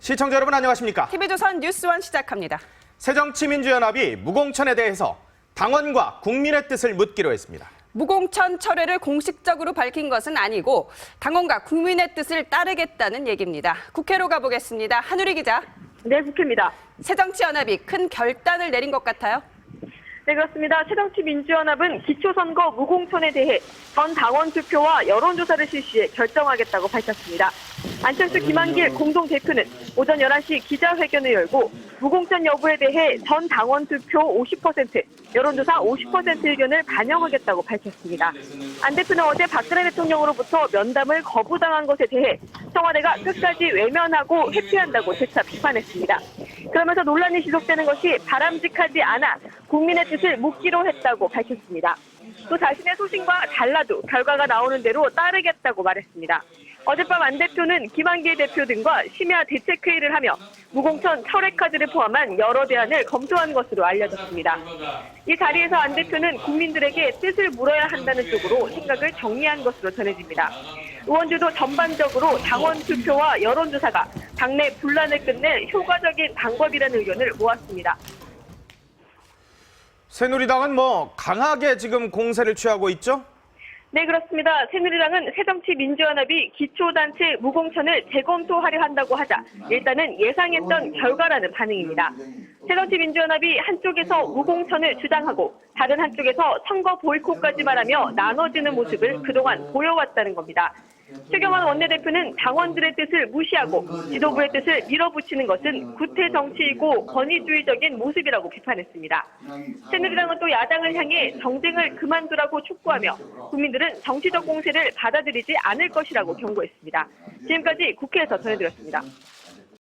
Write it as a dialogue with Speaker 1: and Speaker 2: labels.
Speaker 1: 시청자 여러분 안녕하십니까?
Speaker 2: TV조선 뉴스원 시작합니다.
Speaker 1: 새정치민주연합이 무공천에 대해서 당원과 국민의 뜻을 묻기로 했습니다.
Speaker 2: 무공천 철회를 공식적으로 밝힌 것은 아니고 당원과 국민의 뜻을 따르겠다는 얘기입니다. 국회로 가보겠습니다. 한우리 기자.
Speaker 3: 네, 국회입니다.
Speaker 2: 새정치연합이 큰 결단을 내린 것 같아요.
Speaker 3: 네, 그렇습니다. 새정치민주연합은 기초선거 무공천에 대해 전 당원 투표와 여론조사를 실시해 결정하겠다고 밝혔습니다. 안철수 김한길 공동 대표는 오전 11시 기자회견을 열고 무공천 여부에 대해 전 당원 투표 50%, 여론조사 50% 의견을 반영하겠다고 밝혔습니다. 안 대표는 어제 박근혜 대통령으로부터 면담을 거부당한 것에 대해 청와대가 끝까지 외면하고 회피한다고 재차 비판했습니다. 그러면서 논란이 지속되는 것이 바람직하지 않아 국민의 뜻을 묻기로 했다고 밝혔습니다. 또 자신의 소신과 달라도 결과가 나오는 대로 따르겠다고 말했습니다. 어젯밤 안 대표는 김한길 대표 등과 심야 대책회의를 하며 무공천 철회 카드를 포함한 여러 대안을 검토한 것으로 알려졌습니다. 이 자리에서 안 대표는 국민들에게 뜻을 물어야 한다는 쪽으로 생각을 정리한 것으로 전해집니다. 의원들도 전반적으로 당원 투표와 여론조사가 당내 분란을 끝낼 효과적인 방법이라는 의견을 모았습니다.
Speaker 1: 새누리당은 뭐 강하게 지금 공세를 취하고 있죠?
Speaker 3: 네, 그렇습니다. 새누리당은 새정치민주연합이 기초단체 무공천을 재검토하려 한다고 하자 일단은 예상했던 결과라는 반응입니다. 새정치민주연합이 한쪽에서 무공천을 주장하고 다른 한쪽에서 선거 보이콧까지 말하며 나눠지는 모습을 그동안 보여왔다는 겁니다. 최경환 원내대표는 당원들의 뜻을 무시하고 지도부의 뜻을 밀어붙이는 것은 구태 정치이고 권위주의적인 모습이라고 비판했습니다. 새누리당은 또 야당을 향해 정쟁을 그만두라고 촉구하며 국민들은 정치적 공세를 받아들이지 않을 것이라고 경고했습니다. 지금까지 국회에서 전해드렸습니다.